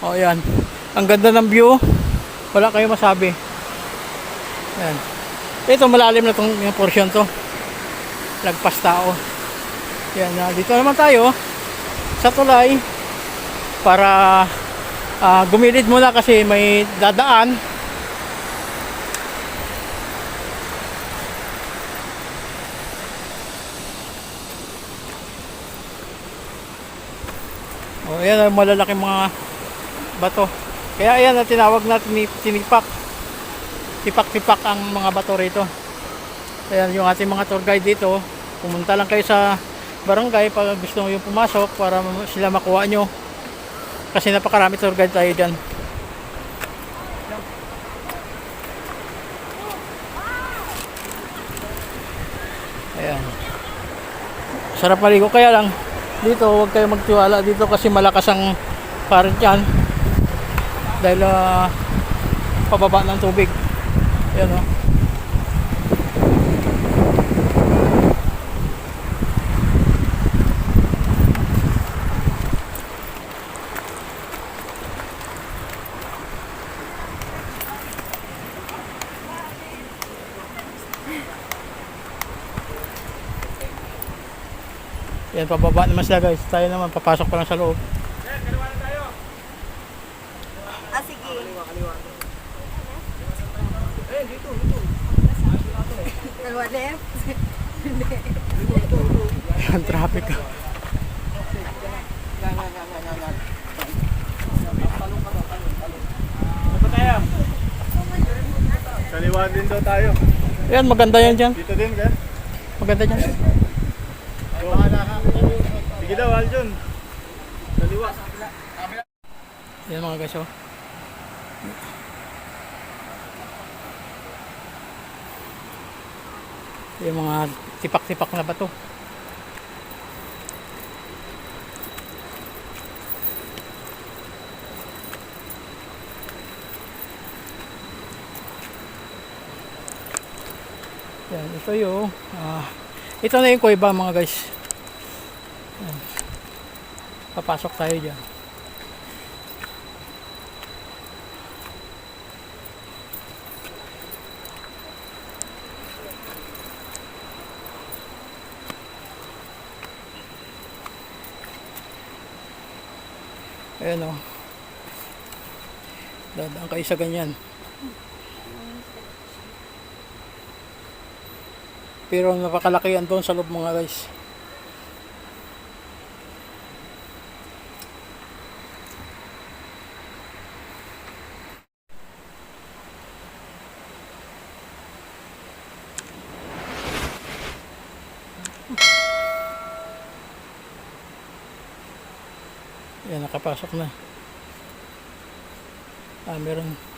O yan. Ang ganda ng view. Wala kayo masabi. Yan. Ito malalim na tong yung portion to. Lagpas tao. Yan, ah, dito naman tayo sa tulay para ah, gumilid muna kasi may dadaan. O yan ang malalaking mga bato. Kaya ayan ang tinawag ni tinipak. Tipak-tipak ang mga bato rito. Ayan yung ating mga tour guide dito. Pumunta lang kayo sa barangay pag gusto nyo pumasok para sila makuha nyo. Kasi napakarami tour guide tayo dyan. Ayan. Sarap maligo. Kaya lang, dito huwag kayo magtiwala dito kasi malakas ang current yan. Dahil ah, pababa ng tubig. Ayan o. Yan, pababa naman sila guys. Tayo naman, papasok pa lang sa loob. Ah, sige. Dalawa left. Yan, traffic. Kaliwa din daw tayo. Yan, maganda yan dyan. Dito din ka? Maganda dyan. Sige daw, Aljon. Kaliwa. Yan mga guys, oh. Yung mga tipak-tipak na bato. Yan, ito yung ah, ito na yung kuweba mga guys. Papasok tayo dyan. Ayan o. Dadaan kayo sa ganyan. Pero napakalaki yan doon sa loob mga guys. Yan, nakapasok na. Ah, meron.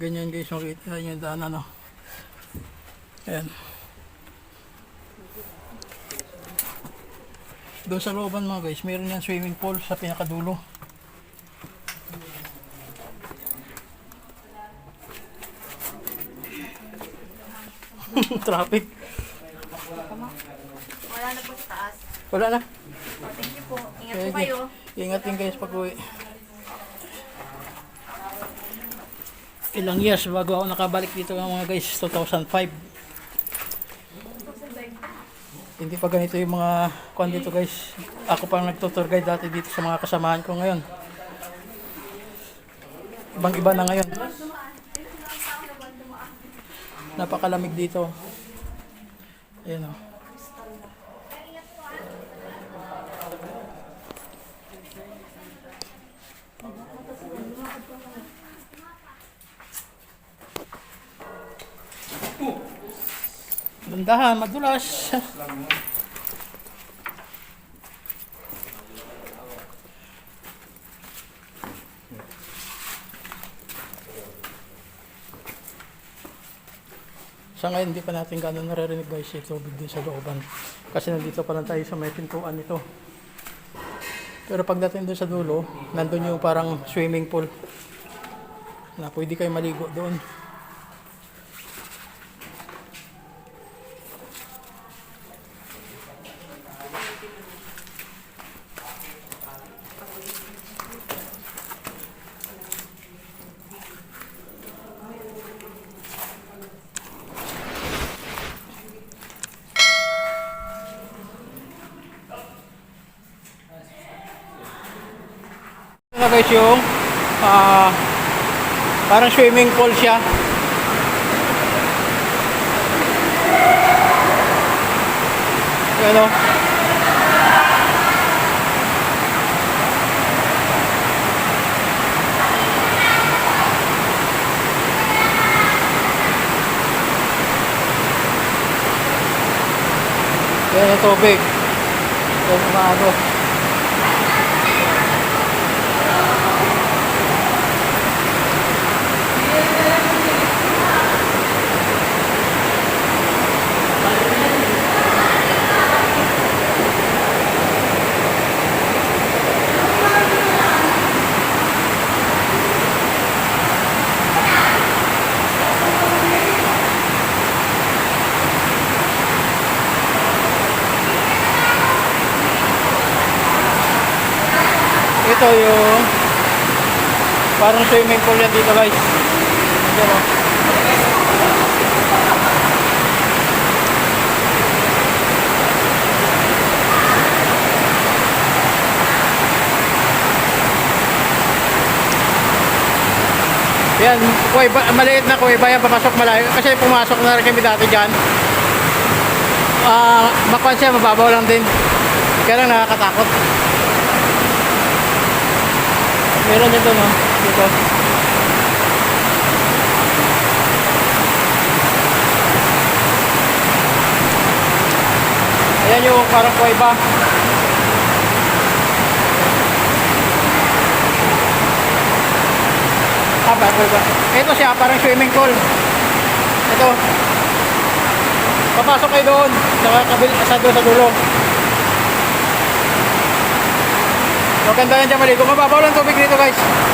Ganyan guys, makita nyo yung daan ano. Ayan. Doon sa looban mga guys, meron yan swimming pool sa pinakadulo. Traffic. Wala na po sa taas. Wala na. Oh, thank you po. Ingat po kayo. Ingat din guys pag uwi. Ilang years bago ako nakabalik dito mga guys, 2005. Hindi pa ganito yung mga kwan dito guys. Ako pang nagtutour guide dati dito sa mga kasamahan ko ngayon. Ibang iba na ngayon. Napakalamig dito. Ayan o. Dandahan, madulas. Sa ngayon, hindi pa natin gano'n naririnig guys yung tubig din sa looban. Kasi nandito pa lang tayo sa may pintuan nito. Pero pagdating doon sa dulo, nandun yung parang swimming pool. Na pwede kayo maligo doon. Guys yung ah, parang swimming pool siya. Ano? Yan yung tubig. Ano. Ito yung parang swimming pool yan dito guys. Ito no. Yan, kuweba, maliit na kuweba yan, papasok malayo. Kasi pumasok na rin kami dati dyan. Ah, makwan siya, mababaw lang din. Kaya lang nakakatakot. Meron dito no, dito. Ayan yung parang kuweba. Ah, ba, kuweba. Ito siya, parang swimming pool. Ito. Papasok kayo doon. Sa kabil, sa doon sa dulo. Maganda yan dyan maligo. Mababaw lang tubig dito guys.